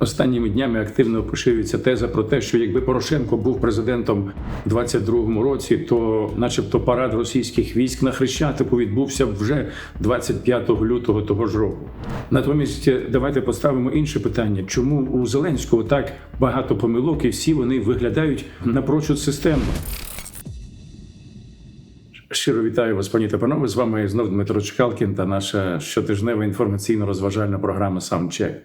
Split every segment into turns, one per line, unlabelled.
Останніми днями активно поширюється теза про те, що якби Порошенко був президентом у 22-му році, то, начебто, парад російських військ на Хрещатику відбувся вже 25 лютого того ж року. Натомість, давайте поставимо інше питання: чому у Зеленського так багато помилок, і всі вони виглядають напрочуд системно? Щиро вітаю вас, пані та панове. З вами знов Дмитро Чкалкін та наша щотижнева інформаційно-розважальна програма «Саундчек».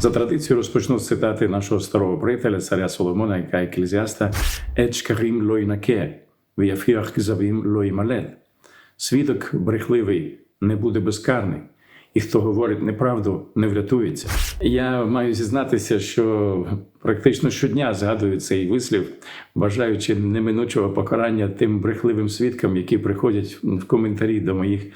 За традицією розпочну з цитати нашого старого приятеля, царя Соломона, яка еклезіаста «Еч карім лойнаке, віяфіах кзавім лоймалет». Свідок брехливий не буде безкарний, і хто говорить неправду, не врятується. Я маю зізнатися, що практично щодня згадую цей вислів, бажаючи неминучого покарання тим брехливим свідкам, які приходять в коментарі до моїх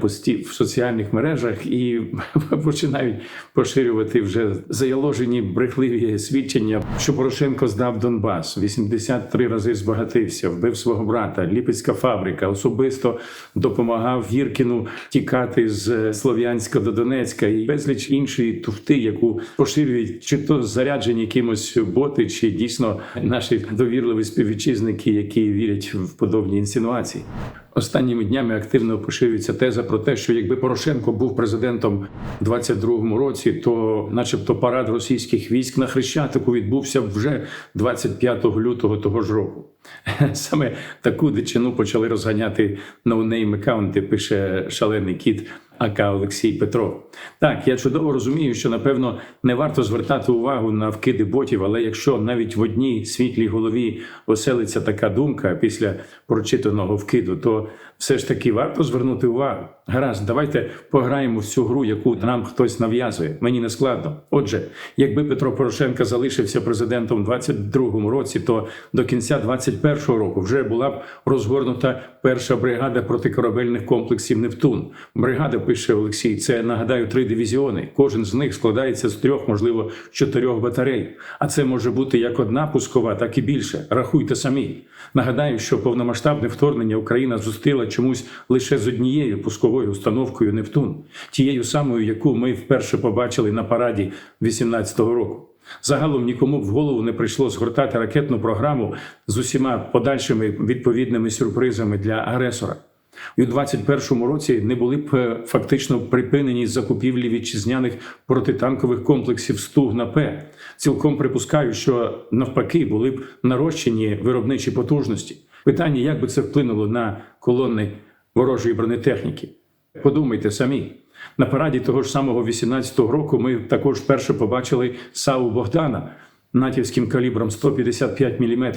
постів в соціальних мережах і починають поширювати вже заяложені брехливі свідчення, що Порошенко здав Донбас, 83 рази збагатився, вбив свого брата, Ліпецька фабрика, особисто допомагав Гіркіну тікати з Слов'янська до Донецька і безліч іншої туфти, яку поширюють чи то заряджені якимось боти, чи дійсно наші довірливі співвітчизники, які вірять в подобні інсинуації. Останніми днями активно поширюється теза про те, що якби Порошенко був президентом у 22-му році, то, начебто, парад російських військ на Хрещатику відбувся вже 25 лютого того ж року. Саме таку дичину почали розганяти ноунейм аккаунти, пише шалений кіт. АК Олексій Петров. Так, я чудово розумію, що напевно не варто звертати увагу на вкиди ботів, але якщо навіть в одній світлій голові оселиться така думка після прочитаного вкиду, то все ж таки варто звернути увагу. Гаразд, давайте пограємо в цю гру, яку нам хтось нав'язує. Мені не складно. Отже, якби Петро Порошенко залишився президентом у 22-му році, то до кінця 21-го року вже була б розгорнута перша бригада протикорабельних комплексів Нептун. Бригада пише Олексій. Це нагадаю три дивізіони. Кожен з них складається з трьох, можливо, чотирьох батарей. А це може бути як одна пускова, так і більше. Рахуйте самі. Нагадаю, що повномасштабне вторгнення Україна зустріла чомусь лише з однією пусковою установкою Нептун, тією самою, яку ми вперше побачили на параді 18-го року. Загалом нікому в голову не прийшло згортати ракетну програму з усіма подальшими відповідними сюрпризами для агресора. І у 21-му році не були б е, фактично припинені закупівлі вітчизняних протитанкових комплексів Стуг на П. Цілком припускаю, що навпаки були б нарощені виробничі потужності. Питання, як би це вплинуло на колони ворожої бронетехніки. Подумайте самі. На параді того ж самого 18-го року ми також вперше побачили САУ Богдана натівським калібром 155 мм.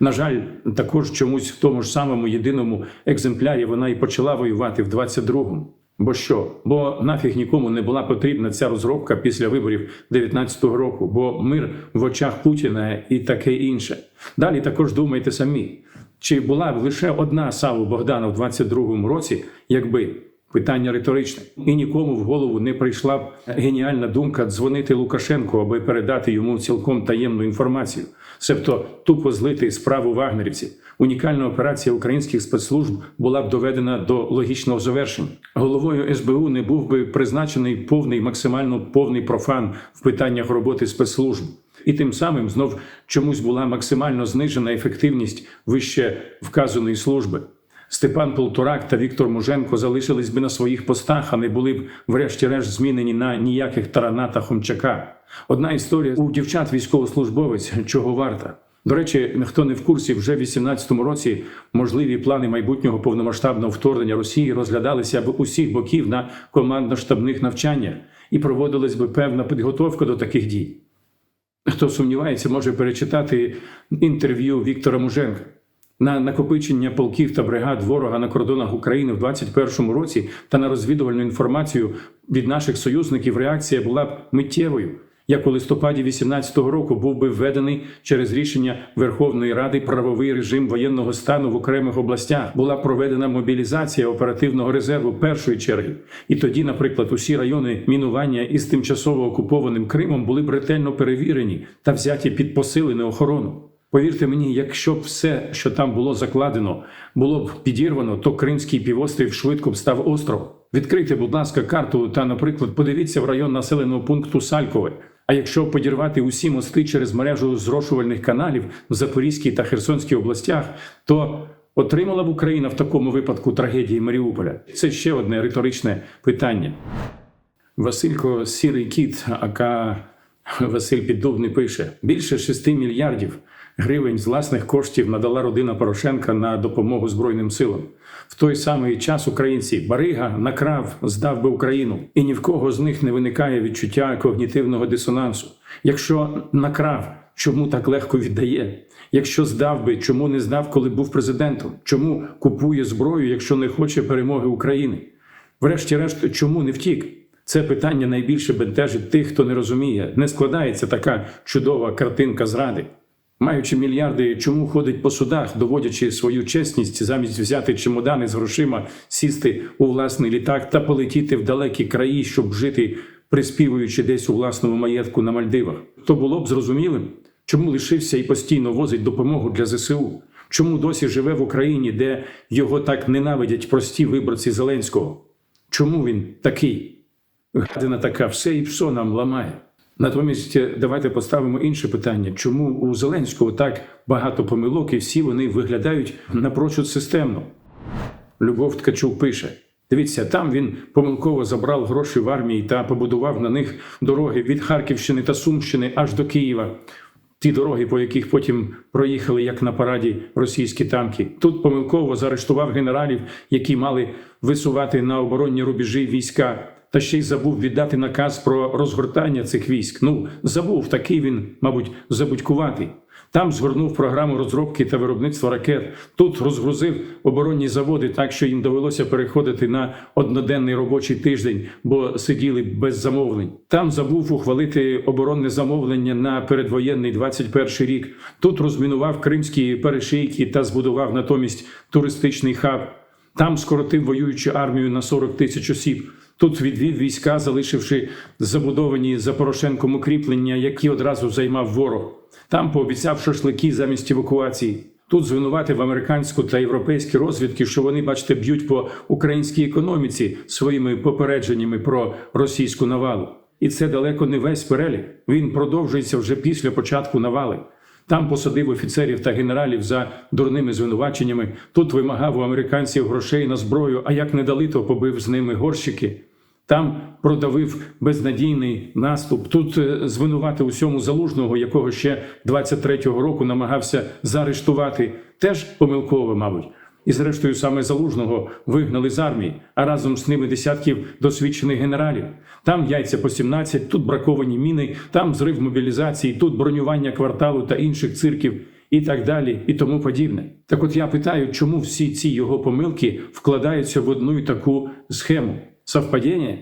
На жаль, також чомусь в тому ж самому єдиному екземплярі вона і почала воювати в 22-му. Бо що? Бо нафіг нікому не була потрібна ця розробка після виборів 19-го року, бо мир в очах Путіна і таке інше. Далі також думайте самі, чи була б лише одна САУ Богдана в 22-му році, якби питання риторичне, і нікому в голову не прийшла б геніальна думка дзвонити Лукашенку, аби передати йому цілком таємну інформацію, себто тупо злити справу вагнерівців. Унікальна операція українських спецслужб була б доведена до логічного завершення. Головою СБУ не був би призначений повний, максимально повний профан в питаннях роботи спецслужб. І тим самим знов чомусь була максимально знижена ефективність вище вказаної служби. Степан Полторак та Віктор Муженко залишились би на своїх постах, а не були б, врешті-решт, змінені на ніяких Тарана та Хомчака. Одна історія у дівчат військовослужбовець чого варта. До речі, ніхто не в курсі, вже в 18-му році можливі плани майбутнього повномасштабного вторгнення Росії розглядалися б усіх боків на командно-штабних навчаннях і проводилась би певна підготовка до таких дій. Хто сумнівається, може перечитати інтерв'ю Віктора Муженка. На накопичення полків та бригад ворога на кордонах України в 2021 році та на розвідувальну інформацію від наших союзників реакція була б миттєвою. Як у листопаді 2018 року був би введений через рішення Верховної Ради правовий режим воєнного стану в окремих областях, була проведена мобілізація оперативного резерву першої черги. І тоді, наприклад, усі райони мінування із тимчасово окупованим Кримом були б ретельно перевірені та взяті під посилену охорону. Повірте мені, якщо б все, що там було закладено, було б підірвано, то Кримський півострів швидко б став остров. Відкрийте, будь ласка, карту та, наприклад, подивіться в район населеного пункту Салькове. А якщо подірвати усі мости через мережу зрошувальних каналів в Запорізькій та Херсонській областях, то отримала б Україна в такому випадку трагедії Маріуполя? Це ще одне риторичне питання. Василько Сірий Кіт, ака Василь Піддубний пише: більше 6 мільярдів гривень з власних коштів надала родина Порошенка на допомогу Збройним силам. В той самий час українці Барига накрав, здав би Україну, і ні в кого з них не виникає відчуття когнітивного дисонансу. Якщо накрав, чому так легко віддає? Якщо здав би, чому не здав, коли був президентом? Чому купує зброю, якщо не хоче перемоги України? Врешті-решт, чому не втік? Це питання найбільше бентежить тих, хто не розуміє. Не складається така чудова картинка зради. Маючи мільярди, чому ходить по судах, доводячи свою чесність, замість взяти чемодани з грошима, сісти у власний літак та полетіти в далекі краї, щоб жити, приспівуючи десь у власному маєтку на Мальдивах. То було б зрозумілим, чому лишився і постійно возить допомогу для ЗСУ. Чому досі живе в Україні, де його так ненавидять прості виборці Зеленського? Чому він такий? Гадина така, все і все нам ламає. Натомість е, давайте поставимо інше питання: чому у Зеленського так багато помилок і всі вони виглядають напрочуд системно? Любов Ткачук пише: дивіться, там він помилково забрав гроші в армії та побудував на них дороги від Харківщини та Сумщини аж до Києва. Ті дороги, по яких потім проїхали як на параді російські танки. Тут помилково заарештував генералів, які мали висувати на оборонні рубежі війська, та ще й забув віддати наказ про розгортання цих військ. Ну забув такий він, мабуть, забудькуватий. Там згорнув програму розробки та виробництва ракет. Тут розгрузив оборонні заводи так, що їм довелося переходити на одноденний робочий тиждень, бо сиділи без замовлень. Там забув ухвалити оборонне замовлення на передвоєнний 21 рік. Тут розмінував кримські перешийки та збудував натомість туристичний хаб. Там скоротив воюючу армію на 40 тисяч осіб. Тут відвів війська, залишивши забудовані за Порошенком укріплення, які одразу займав ворог. Там пообіцяв шашлики замість евакуації. Тут звинуватив американську та європейські розвідки, що вони, бачите, б'ють по українській економіці своїми попередженнями про російську навалу. І це далеко не весь перелік. Він продовжується вже після початку навали. Там посадив офіцерів та генералів за дурними звинуваченнями. Тут вимагав у американців грошей на зброю, а як не дали, то побив з ними горщики. Там продавив безнадійний наступ. Тут е, звинувати усьому залужного, якого ще 23-го року намагався заарештувати, теж помилково, мабуть. І, зрештою, саме залужного вигнали з армії, а разом з ними десятків досвідчених генералів. Там яйця по 17, тут браковані міни, там зрив мобілізації, тут бронювання кварталу та інших цирків. І так далі, і тому подібне. Так от я питаю, чому всі ці його помилки вкладаються в одну і таку схему? Совпадіння?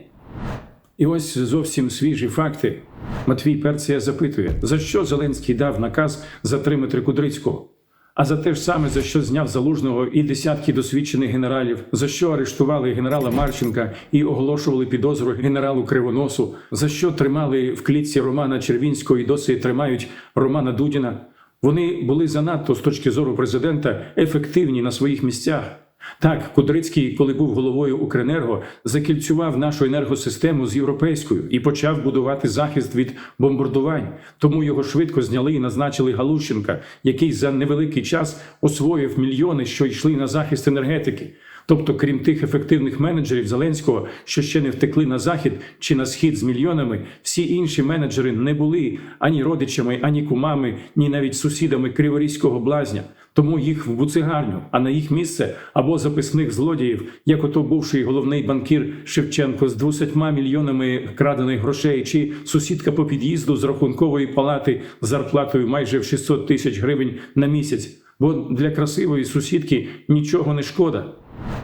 І ось зовсім свіжі факти. Матвій Перція запитує, за що Зеленський дав наказ затримати Кудрицького? А за те ж саме, за що зняв залужного і десятки досвідчених генералів, за що арештували генерала Марченка і оголошували підозру генералу Кривоносу, за що тримали в клітці Романа Червінського і досі тримають Романа Дудіна. Вони були занадто з точки зору президента ефективні на своїх місцях. Так, Кудрицький, коли був головою Укренерго, закільцював нашу енергосистему з європейською і почав будувати захист від бомбардувань. Тому його швидко зняли і назначили Галущенка, який за невеликий час освоїв мільйони, що йшли на захист енергетики. Тобто, крім тих ефективних менеджерів Зеленського, що ще не втекли на захід чи на схід з мільйонами, всі інші менеджери не були ані родичами, ані кумами, ні навіть сусідами криворізького блазня. Тому їх в буцигарню, а на їх місце або записних злодіїв, як ото бувший головний банкір Шевченко з 200 мільйонами крадених грошей, чи сусідка по під'їзду з рахункової палати з зарплатою майже в 600 тисяч гривень на місяць. Бо для красивої сусідки нічого не шкода.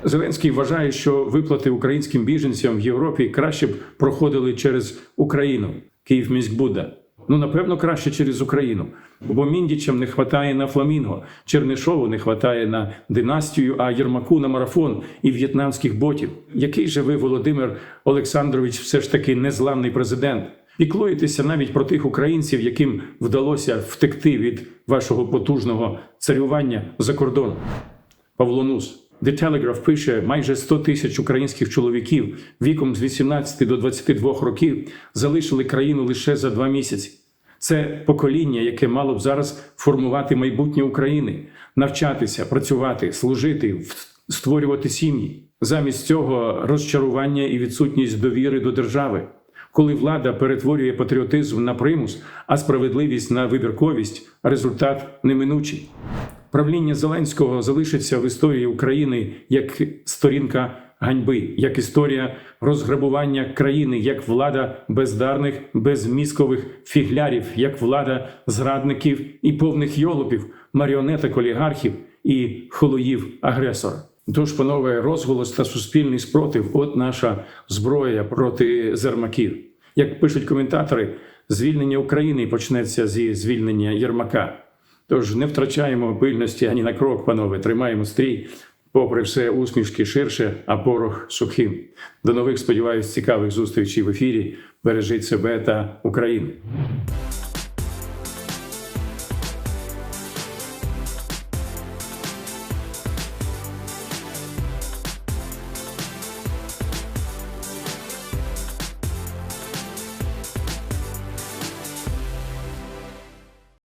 Зеленський вважає, що виплати українським біженцям в Європі краще б проходили через Україну. Київміськбуда. Ну, напевно, краще через Україну. Бо міндічам не вистачає на фламінго, Чернишову не вистачає на династію, а Єрмаку на марафон і в'єтнамських ботів. Який же ви, Володимир Олександрович, все ж таки незламний президент? Піклуєтеся навіть про тих українців, яким вдалося втекти від вашого потужного царювання за кордон. Павло Нус. The Telegraph пише, майже 100 тисяч українських чоловіків віком з 18 до 22 років залишили країну лише за два місяці. Це покоління, яке мало б зараз формувати майбутнє України, навчатися, працювати, служити, створювати сім'ї. Замість цього розчарування і відсутність довіри до держави. Коли влада перетворює патріотизм на примус, а справедливість на вибірковість, результат неминучий. Правління Зеленського залишиться в історії України як сторінка ганьби, як історія розграбування країни, як влада бездарних, безмізкових фіглярів, як влада зрадників і повних йолопів, маріонеток олігархів і холоїв агресора. Тож, панове, розголос та суспільний спротив от наша зброя проти зермаків. Як пишуть коментатори, звільнення України почнеться зі звільнення Єрмака. Тож не втрачаємо пильності ані на крок, панове, тримаємо стрій. Попри все, усмішки ширше, а порох сухим. До нових, сподіваюсь, цікавих зустрічей в ефірі. Бережіть себе та Україну.